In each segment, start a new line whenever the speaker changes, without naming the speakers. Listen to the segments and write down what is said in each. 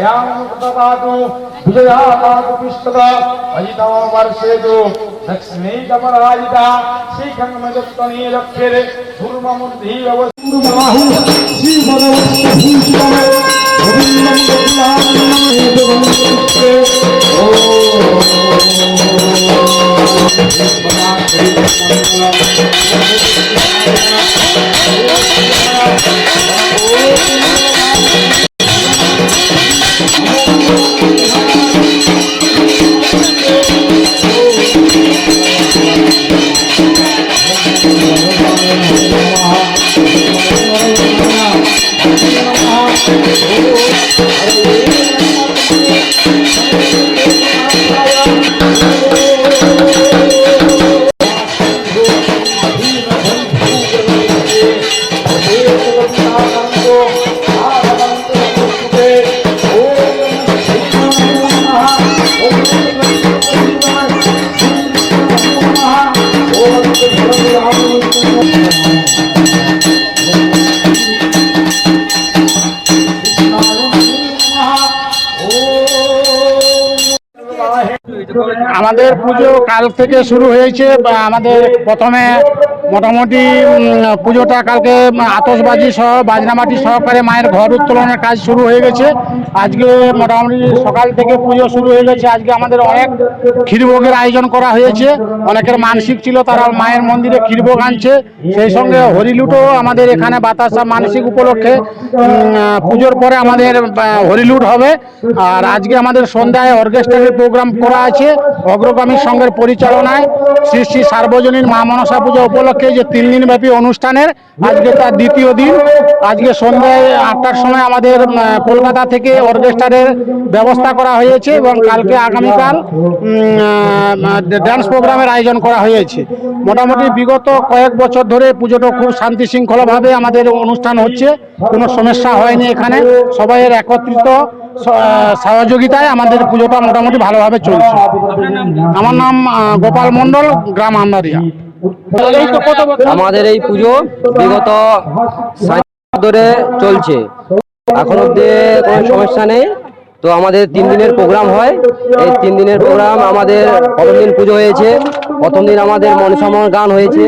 യാമുക്തപാതു വിജയാപാതു പുഷ്കത അജിതമ വർഷേതു ലക്ഷ്മീകമരാജിത ശ്രീഖണ്ഡമജത്വനീ ലക്ഷ്യർ ധൂർമമുദ്ധീരവ ശ്രീ ഭഗവത്
আমাদের পুজো কাল থেকে শুরু হয়েছে বা আমাদের প্রথমে মোটামুটি পুজোটা কালকে আতসবাজি সহ, বাজনামাটি সহকারে মায়ের ঘর উত্তোলনের কাজ শুরু হয়ে গেছে। আজকে মোটামুটি সকাল থেকে পুজো শুরু হয়ে গেছে। আজকে আমাদের অনেক ক্ষীরভোগের আয়োজন করা হয়েছে। অনেকের মানসিক ছিল, তারা মায়ের মন্দিরে ক্ষীরভোগ আনছে। সেই সঙ্গে হরিলুটও আমাদের এখানে বাতাসা মানসিক উপলক্ষে পুজোর পরে আমাদের হরিলুট হবে। আর আজকে আমাদের সন্ধ্যায় অর্কেস্ট্রারের প্রোগ্রাম করা আছে অগ্রগামী সংঘের পরিচালনায়। শ্রী শ্রী সার্বজনীন মা মনসা পূজা উপলক্ষে যে তিন দিন ব্যাপী অনুষ্ঠানের আজকে তার দ্বিতীয় দিন, আজকে সন্ধ্যায় আটটার সময় আমাদের কলকাতা থেকে অর্কেস্ট্রারের ব্যবস্থা করা হয়েছে এবং কালকে আগামীকাল ড্যান্স প্রোগ্রামের আয়োজন করা হয়েছে। মোটামুটি বিগত কয়েক বছর ধরে পুজোটা খুব শান্তি শৃঙ্খলাভাবে আমাদের অনুষ্ঠান হচ্ছে, কোনো সমস্যা হয়নি এখানে। সবাইয়ের একত্রিত সহযোগিতায় আমাদের পুজোটা মোটামুটি ভালোভাবে চলছে। আমার নাম গোপাল মণ্ডল, গ্রাম আন্দারিয়া।
আমাদের এই পুজো বিগত ধরে চলছে। এখন অব্দি কোনো সমস্যা নেই। তো আমাদের তিন দিনের প্রোগ্রাম হয়। এই তিন দিনের প্রোগ্রাম আমাদের কতদিন পুজো হয়েছে প্রথম দিন আমাদের মনসামন গান হয়েছে,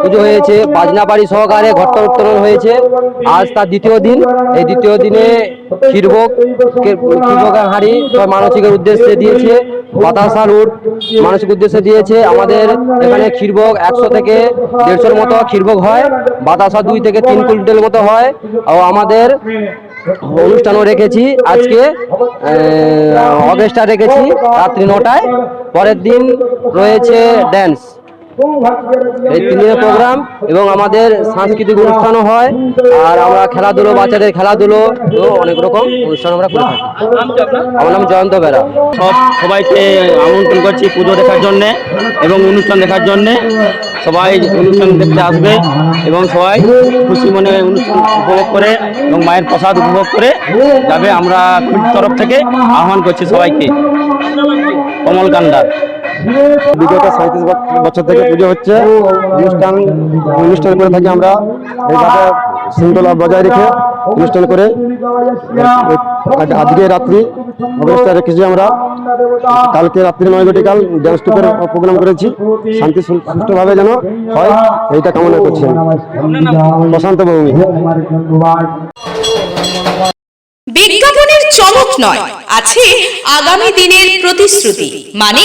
পুজো হয়েছে বাজনাপাড়ি সহকারে ঘট্ট উত্তোলন হয়েছে। আজ তার দ্বিতীয় দিন, এই দ্বিতীয় দিনে ক্ষীরভোগ ক্ষীরভোগের হাঁড়ি মানসিকের উদ্দেশ্যে দিয়েছে বাতাসা রুট মানসিক উদ্দেশ্যে দিয়েছে। আমাদের এখানে ক্ষীরভোগ একশো থেকে দেড়শোর মতো ক্ষীরভোগ হয়, বাতাসা দুই থেকে তিন কুইন্টাল মতো হয়। ও আমাদের অনুষ্ঠানও রেখেছি আজকে অগেস্টা রেখেছি রাত্রি নটায়। পরের দিন রয়েছে ড্যান্স এই তিন দিনের প্রোগ্রাম এবং আমাদের সাংস্কৃতিক অনুষ্ঠানও হয় আর আমরা খেলাধুলো বাচ্চাদের খেলাধুলো অনেক রকম অনুষ্ঠান আমরা করে থাকি। আমার নাম জয়ন্ত বেরা।
সব সবাইকে আমন্ত্রণ করছি পুজো দেখার জন্যে এবং অনুষ্ঠান দেখার জন্যে। সবাই অনুষ্ঠান দেখতে আসবে এবং সবাই খুশি মনে অনুষ্ঠান উপভোগ করে এবং মায়ের প্রসাদ উপভোগ করে যাবে। আমরা তরফ থেকে আহ্বান করছি সবাইকে। কমল কান্ডার।
বিগত সাঁত্রিশ বছর থেকে পুজো হচ্ছে। অনুষ্ঠান অনুষ্ঠান করে থাকি আমরা। এইভাবে শৃঙ্খলা বজায় রেখে অনুষ্ঠান করে আজকে রাত্রি অবস্থা রেখেছি আমরা। কালকে রাত্রি নয় ঘটিকাল ড্যান্স টুপের প্রোগ্রাম করেছি। শান্তি সুষ্ঠুভাবে যেন হয়, এইটা কামনা করছি। প্রশান্ত ভৌমিক
বিজ্ঞাপনের চমক নয়, আছে আগামী দিনের প্রতিশ্রুতি। মানে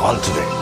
call today